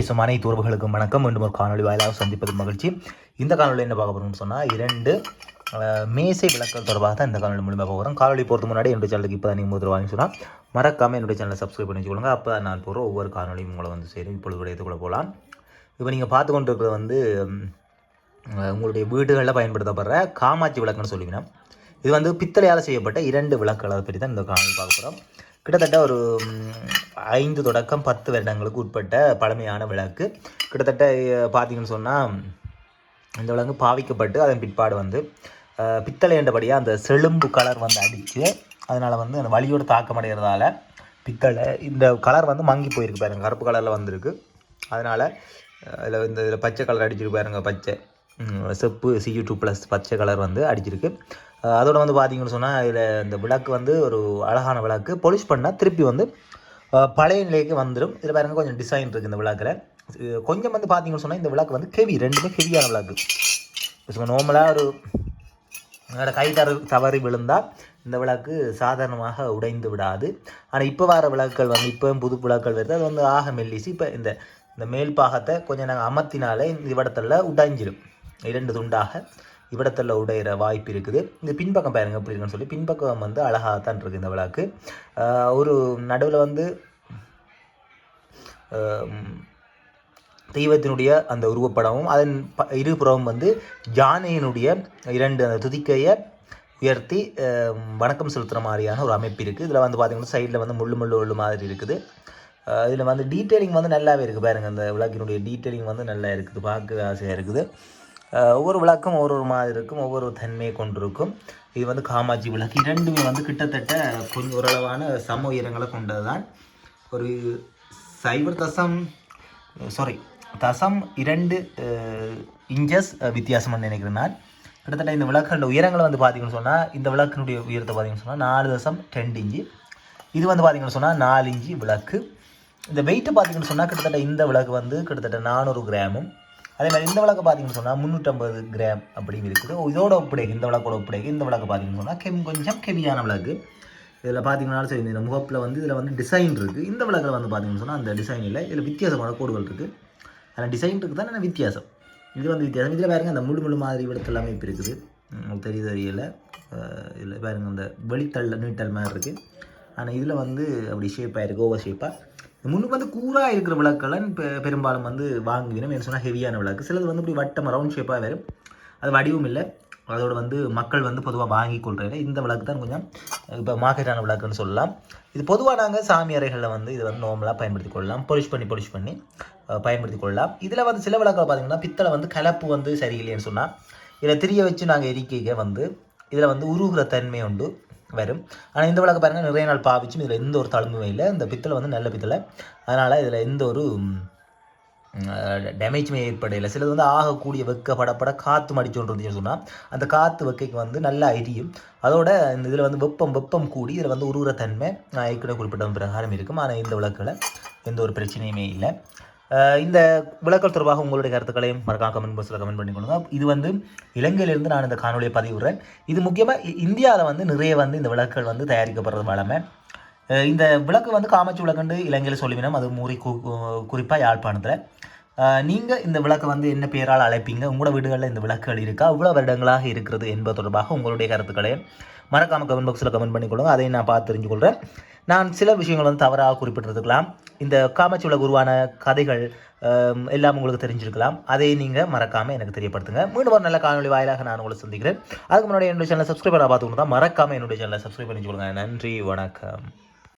பேசும் அனைத்து உறவுகளுக்கும் வணக்கம். மீண்டும் ஒரு காணொலி வாயிலாக சந்திப்பது மகிழ்ச்சி. இந்த காணொலி என்ன பார்க்க போகிறோம்னு சொன்னால் இரண்டு மேசை விளக்கல் தொடர்பாக தான் இந்த காணொலி மூலியமாக போகிறோம் காணொலி போகிறது முன்னாடி என்னுடைய சேனலுக்கு இப்போ நீங்கள் முதல் வாங்கி சொன்னால் மறக்காமல் என்னுடைய சேனலை சப்ஸ்கிரைப் பண்ணி வச்சுக்கோங்க அப்போ நான் போகிற ஒவ்வொரு காணொலியும் உங்களை வந்து சேரும். இப்பொழுது விடயத்துக்குள்ளே போகலாம். இப்போ நீங்கள் பார்த்து கொண்டு இருக்கிறது வந்து உங்களுடைய வீடுகளில் பயன்படுத்தப்படுற காமாட்சி விளக்குன்னு சொல்லிக்கணும் இது வந்து பித்தளையால் செய்யப்பட்ட இரண்டு விளக்குகளை பற்றி தான் இந்த காணொலி பார்க்க போகிறோம் கிட்டத்தட்ட ஒரு ஐந்து தொடக்கம் பத்து வருடங்களுக்கு உட்பட்ட பழமையான விளக்கு. கிட்டத்தட்ட பார்த்தீங்கன்னு சொன்னால் இந்த விலங்கு பாவிக்கப்பட்டு அதன் பிற்பாடு வந்து பித்தளை என்றபடியாக அந்த செழும்பு கலர் வந்து அடித்து அதனால் வந்து அந்த வலியோட தாக்கம் அடைகிறதால பித்தளை இந்த கலர் வந்து மங்கி போயிருக்கு பாருங்க. கருப்பு கலரில் வந்திருக்கு. அதனால் அதில் இந்த இதில் பச்சை கலர் அடிச்சிருக்கு பாருங்க பச்சை. செப்பு சியூ டூ ப்ளஸ் பச்சை கலர் வந்து அடிச்சிருக்கு. அதோட வந்து பார்த்தீங்கன்னு சொன்னால் இதில் இந்த விளக்கு வந்து ஒரு அழகான விளக்கு. பொலிஷ் பண்ணால் திருப்பி வந்து பழைய நிலைக்கு வந்துடும் இதில் பாருங்கள் கொஞ்சம் டிசைன் இருக்குது இந்த விளக்கில். கொஞ்சம் வந்து பார்த்தீங்கன்னு சொன்னால் இந்த விளக்கு வந்து ஹெவி ரெண்டுமே ஹெவியான விளக்கு. நார்மலாக ஒரு என்னோடய கை தரு தவறி விழுந்தால் இந்த விளக்கு சாதாரணமாக உடைந்து விடாது. ஆனால் இப்போ வர விளக்குகள் வந்து இப்போ புது விளக்குகள் வருது. அது வந்து ஆக மெல்லிசி. இப்போ இந்த இந்த மேல் பாகத்தை கொஞ்சம் நாங்கள் அமர்த்தினாலே இந்த விடத்தில் உடைஞ்சிடும் இரண்டு துண்டாக. இவடத்தில் உடையிற வாய்ப்பு இருக்குது. இந்த பின்பக்கம் பாருங்க எப்படி இருக்குன்னு சொல்லி. பின்பக்கம் வந்து அழகாக தான் இருக்குது இந்த விழாக்கு ஒரு நடுவில் வந்து தெய்வத்தினுடைய அந்த உருவப்படமும் அதன் ப இருபுறமும் வந்து யானையினுடைய இரண்டு அந்த துதிக்கையை உயர்த்தி வணக்கம் செலுத்துகிற மாதிரியான ஒரு அமைப்பு இருக்குது இதில் வந்து பார்த்தீங்கன்னா சைடில் வந்து முள்ளு முள்ளு முள்ளு மாதிரி இருக்குது. இதில் வந்து டீட்டெயிலிங் வந்து நல்லாவே இருக்குது பாருங்க. அந்த விளக்கினுடைய டீட்டெயிலிங் வந்து நல்லா இருக்குது. பார்க்க ஆசையாக இருக்குது. ஒவ்வொரு விளக்கும் ஒரு ஒரு மாதிரி இருக்கும் ஒவ்வொரு தன்மையை கொண்டிருக்கும். இது வந்து காமாட்சி விளக்கு. இரண்டுமே வந்து கிட்டத்தட்ட கொஞ்சம் ஓரளவான சம உயரங்களை கொண்டது தான் ஒரு சைபர் தசம் சாரி தசம் இரண்டு இன்ச்சஸ் வித்தியாசம்னு நினைக்கிறேன் நான். கிட்டத்தட்ட இந்த விளக்கோட உயரங்களை வந்து பார்த்தீங்கன்னு சொன்னால் இந்த விளக்கினுடைய உயரத்தை பார்த்தீங்கன்னு சொன்னால் நாலு தசம் ரெண்டு இஞ்சி இது வந்து பார்த்தீங்கன்னு சொன்னால் நாலு இஞ்சி விளக்கு. இந்த வெயிட்டு பார்த்தீங்கன்னு சொன்னால் கிட்டத்தட்ட இந்த விளக்கு வந்து கிட்டத்தட்ட நானூறு கிராமும் அதே மாதிரி இந்த விளக்கு பார்த்தீங்கன்னு சொன்னால் முந்நூற்றம்பது கிராம் அப்படின்னு இருக்குது இதோட ஒப்படைக்கு இந்த விளக்கோட ஒப்படைக்கு இந்த விளக்கு பார்த்தீங்கன்னு சொன்னால் கெம் கொஞ்சம் கெவியான விளக்கு. இதில் பார்த்தீங்கன்னா சரி இந்த முகப்பில் வந்து இதில் வந்து டிசைன் இருக்குது இந்த விளக்கில் வந்து பார்த்தீங்கன்னு சொன்னால் அந்த டிசைன் இல்லை இதில் வித்தியாசமான கோடுகள் இருக்குது அதில் டிசைன் இருக்குது தான் வித்தியாசம்? இது வந்து வித்தியாசம். இதில் பாருங்க அந்த முழு முழு மாதிரி விடத்தில் அமைப்பு இருக்குது. உங்களுக்கு தெரியலை. தெரியல இதில் பாருங்கள் அந்த வெளித்தள்ள நீட்டல் மாதிரி இருக்குது ஆனால் இதில் வந்து அப்படி ஷேப்பாக இருக்குது ஓவர் ஷேப்பாக முன்னுக்கு வந்து கூராக இருக்கிற விளக்கெல்லாம் பெ பெரும்பாலும் வந்து வாங்குவினோம் என்ன சொன்னால் ஹெவியான விளக்கு. சிலது வந்து இப்படி வட்டம் ரவுண்ட் ஷேப்பாக வரும் அது வடிவும் இல்லை. அதோட வந்து மக்கள் வந்து பொதுவாக வாங்கி கொள்கிறாங்க இந்த விளக்கு தான் கொஞ்சம் இப்போ மார்க்கெட்டான விளக்குன்னு சொல்லலாம். இது பொதுவாக நாங்கள் சாமி அறைகளில் வந்து இது வந்து நார்மலாக பயன்படுத்தி கொள்ளலாம். பொலிஷ் பண்ணி பொலிஷ் பண்ணி பயன்படுத்தி கொள்ளலாம். இதில் வந்து சில விளக்கில் பார்த்தீங்கன்னா பித்தளை வந்து கலப்பு வந்து சரியில்லைன்னு சொன்னால் இதில் திரிய வச்சு நாங்கள் எரிக்கைக வந்து இதில் வந்து உருகுற தன்மை உண்டு. வரும். ஆனால் இந்த விளக்கு பாருங்கள் நிறைய நாள் பாவிச்சும் இதில் எந்த ஒரு தழும்புமே இல்லை. இந்த பித்தளை வந்து நல்ல பித்தளை. அதனால் இதில் எந்த ஒரு டேமேஜுமே ஏற்படையில சிலது வந்து ஆகக்கூடிய வெக்க படப்பட காற்று மடிச்சோன்று இருந்துச்சுன்னு சொன்னால் அந்த காற்று வெக்கைக்கு வந்து நல்லா எரியும் அதோட இந்த இதில் வந்து வெப்பம் வெப்பம் கூடி இதில் வந்து உருவுற தன்மை நான் ஏற்கனவே குறிப்பிட்ட பிரகாரம் இருக்கும். ஆனால் இந்த விளக்கில் எந்த ஒரு பிரச்சனையுமே இல்லை. இந்த விளக்கல் தொடர்பாக உங்களுடைய கருத்துக்களையும் மறக்காம கமெண்ட் பாக்ஸில் கமெண்ட் பண்ணி கொடுங்க இது வந்து இலங்கையிலிருந்து நான் இந்த காணொலியை பதிவிடுறேன். இது முக்கியமாக இந்தியாவில் வந்து நிறைய வந்து இந்த விளக்குகள் வந்து தயாரிக்கப்படுறது வளமை. இந்த விளக்கு வந்து காமச்சி விளக்குண்டு இலங்கையில் சொல்லிவினோம் அது மூறி கு குறிப்பாக யாழ்ப்பாணத்தில். நீங்கள் இந்த விளக்கை வந்து என்ன பேரால் அழைப்பீங்க? உங்களோட வீடுகளில் இந்த விளக்குகள் இருக்கா? இவ்வளோ வருடங்களாக இருக்கிறது என்பது தொடர்பாக உங்களுடைய கருத்துக்களை மறக்காமல் கமெண்ட் பாக்ஸில் கமெண்ட் பண்ணிக்கொள்ளுங்க. அதை நான் பார்த்து தெரிஞ்சுக்கொள்கிறேன் நான் சில விஷயங்கள் வந்து தவறாக குறிப்பிட்டிருக்கலாம் இந்த காமச்சூழல் உருவான கதைகள் எல்லாம் உங்களுக்கு தெரிஞ்சிருக்கலாம். அதை நீங்கள் மறக்காமல் எனக்கு தெரியப்படுத்துங்க. மீண்டும் ஒரு நல்ல காணொலி வாயிலாக நான் உங்களை சந்திக்கிறேன். அதுக்கு முன்னாடி என்னுடைய சேனலை சப்ஸ்கிரைப் பண்ண பார்த்துக்கணும் தான். மறக்காமல் என்னுடைய சேனலை சப்ஸ்கிரைப் பண்ணி சொல்லுங்கள் நன்றி வணக்கம்.